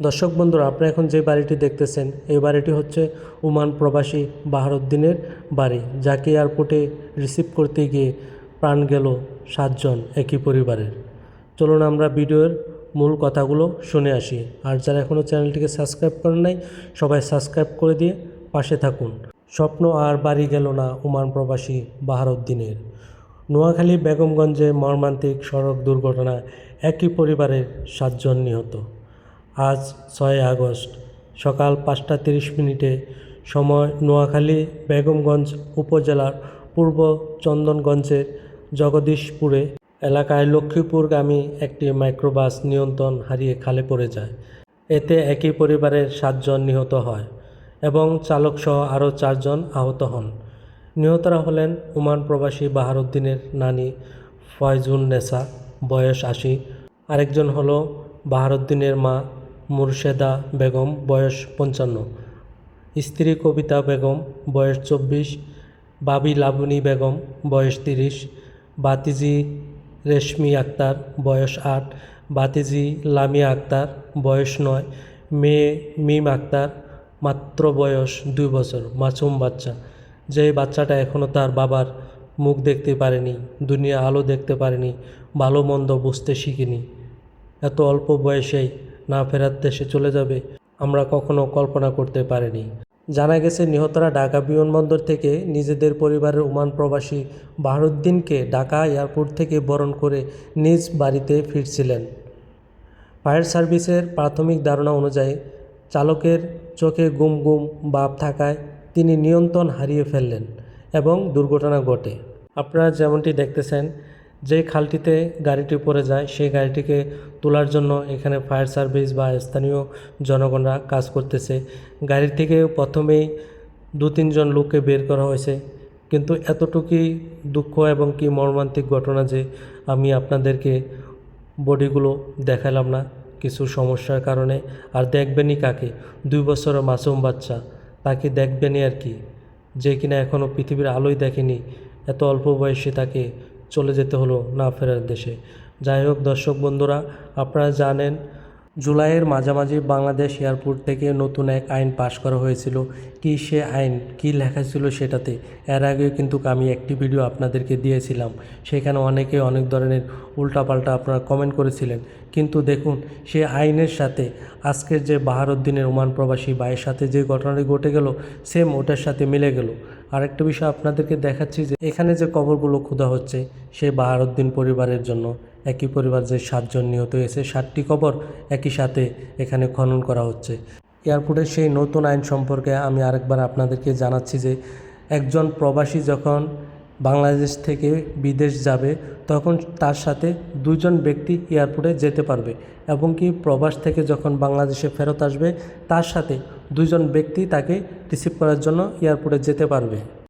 দর্শক বন্ধুরা আপনারা এখন যে বাড়িটি দেখতেছেন, এই বাড়িটি হচ্ছে ওমান প্রবাসী বাহারুদ্দিনের বাড়ি, যাকে এয়ারপোর্টে রিসিভ করতে গিয়ে প্রাণ গেল সাতজন একই পরিবারের। চলুন আমরা ভিডিওর মূল কথাগুলো শুনে আসি। আর যারা এখনও চ্যানেলটিকে সাবস্ক্রাইব করেন নাই, সবাই সাবস্ক্রাইব করে দিয়ে পাশে থাকুন। স্বপ্ন আর বাড়ি গেল না ওমান প্রবাসী বাহারুদ্দিনের। নোয়াখালী বেগমগঞ্জে মর্মান্তিক সড়ক দুর্ঘটনায় একই পরিবারের সাতজন নিহত। আজ ছয় আগস্ট, সকাল পাঁচটা তিরিশ মিনিটে সময় নোয়াখালী, বেগমগঞ্জ উপজেলার পূর্ব চন্দনগঞ্জের জগদীশপুরে এলাকায় লক্ষ্মীপুরগামী একটি মাইক্রোবাস নিয়ন্ত্রণ হারিয়ে খালে পড়ে যায়। এতে একই পরিবারের সাতজন নিহত হয় এবং চালকসহ আরও চারজন আহত হন। নিহতরা হলেন ওমান প্রবাসী বাহারুদ্দিনের নানি ফয়জুন নেসা বয়স আশি। আরেকজন হল বাহারুদ্দিনের মা মুর্শেদা বেগম, বয়স পঞ্চান্ন। স্ত্রী কবিতা বেগম, বয়স চব্বিশ। বাবি লাবণী বেগম, বয়স তিরিশ। বাতিজি রেশমি আক্তার, বয়স আট। বাতিজি লামিয়া আক্তার, বয়স নয়। মেয়ে মিম আক্তার, মাত্র বয়স দুই বছর। মাসুম বাচ্চা। যে বাচ্চাটা এখনও তার বাবার মুখ দেখতে পারেনি, দুনিয়া আলো দেখতে পারেনি, ভালো মন্দ বুঝতে শিখিনি। এত অল্প বয়সেই না ফেরার দেশে চলে যাবে, আমরা কখনো কল্পনা করতে পারিনি। জানা গেছে, নিহতরা ঢাকা বিমানবন্দর থেকে নিজেদের পরিবারের ওমান প্রবাসী বাহরুদ্দিনকে ঢাকা এয়ারপোর্ট থেকে বরণ করে নিজ বাড়িতে ফিরছিলেন। ফায়ার সার্ভিসের প্রাথমিক ধারণা অনুযায়ী, চালকের চোখে গুম গুম ভাব থাকায় তিনি নিয়ন্ত্রণ হারিয়ে ফেললেন এবং দুর্ঘটনা ঘটে। আপনারা যেমনটি দেখতেছেন যে খালটিতে গাড়িটি পড়ে যায়, সেই গাড়িটিকে তোলার জন্য এখানে ফায়ার সার্ভিস বা স্থানীয় জনগণরা কাজ করতেছে। গাড়ি থেকে প্রথমেই দু তিনজন লোককে বের করা হয়েছে। কিন্তু এতটুকুই দুঃখ এবং কি মর্মান্তিক ঘটনা যে আমি আপনাদেরকে বডিগুলো দেখালাম না, কিছু সমস্যার কারণে। আর দেখবেনই কাকে? দুই বছরের মাসুম বাচ্চা। তাকে দেখবেনই আর কি। যে কিনা এখনও পৃথিবীর আলোই দেখেনি। এত অল্প বয়সে তাকে চলে যেতে হলো না ফেরার দেশে। যাই হোক দর্শক বন্ধুরা, আপনারা জানেন, জুলাইয়ের মাঝামাঝি বাংলাদেশ এয়ারপোর্ট থেকে নতুন এক আইন পাশ করা হয়েছিল। কি সে আইন, কি লেখা ছিল সেটাতে? এর আগেও কিন্তু আমি একটি ভিডিও আপনাদেরকে দিয়েছিলাম। সেখানে অনেকে অনেক ধরনের উল্টাপাল্টা আপনারা কমেন্ট করেছিলেন। কিন্তু দেখুন, সে আইনের সাথে আজকের যে বাহারুদ্দিনের ওমান প্রবাসী ভাইয়ের সাথে যে ঘটনাটি ঘটে গেল সেম ওটার সাথে মিলে গেল। আরেকটা বিষয় আপনাদেরকে দেখাচ্ছি যে এখানে যে কবরগুলো খোদা হচ্ছে সেই বাহারুদ্দিন পরিবারের জন্য। একই পরিবার যে সাতজন নিহত হয়েছে, সাতটি কবর একই সাথে এখানে খনন করা হচ্ছে। এয়ারপোর্টে সেই নতুন আইন সম্পর্কে আমি আরেকবার আপনাদেরকে জানাচ্ছি যে একজন প্রবাসী যখন বাংলাদেশ থেকে বিদেশ যাবে, তখন তার সাথে দুজন ব্যক্তি এয়ারপোর্টে যেতে পারবে এবং কি প্রবাস থেকে যখন বাংলাদেশে ফেরত আসবে, তার সাথে দুজন ব্যক্তি তাকে রিসিভ করার জন্য এয়ারপোর্টে যেতে পারবে।